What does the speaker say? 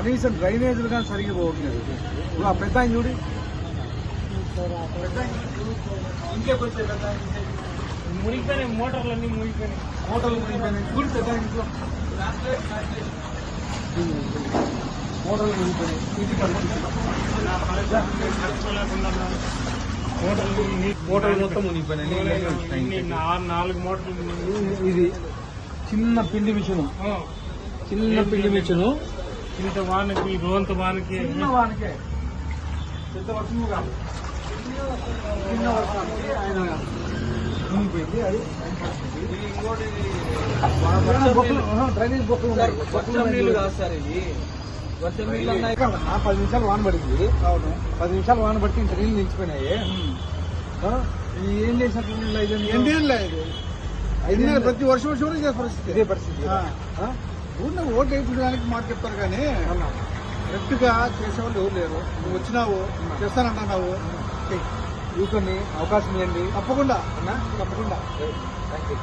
కనీసం డ్రైనేజీలు కానీ సరిగ్గా పోవట్లేదు. ఇప్పుడు ఆ పెద్ద ఆయన చూడు. పెద్ద. మునిగిపోయినాయి మోటార్లన్నీ మునిగిపోయినాయి. మోటార్లు మునిగిపోయినాయి. చూడు పెద్ద ఇంట్లో. మోటార్లు మునిగిపోయినాయి. మోటార్లు మోటార్లు మొత్తం మునిగిపోయినాయి. నాలుగు మోటార్లు ఇది చిన్న పిండి మిషను. చిన్న పిండి మిషను. ఇంత వానకి రోంత వానకి చిన్న వానికే పెద్ద వర్షము కాదు చిన్న వర్షానికి ఆయన అది. డ్రైనేజ్ బొక్కలు వర్షం సార్ ఇవి వర్షం నీళ్ళు పది నిమిషాలు వాన పడింది. అవును పది నిమిషాలు వాన పడితే ఇంత నీళ్ళు నిలిచిపోయినాయి ఏం చేసినట్లు ఐదు ఐదు ప్రతి వర్షం వర్షం పరిస్థితి ఇదే పరిస్థితి? ఊరిని ఓటు వేయించడానికి మాట చెప్తారు కానీ అవునా? కరెక్ట్గా చేసేవాళ్ళు ఎవరు లేరు. నువ్వు వచ్చినావు చేస్తానంటున్నావు. యూత్ని అవకాశం ఇవ్వండి. తప్పకుండా. అన్నా తప్పకుండా. Thank you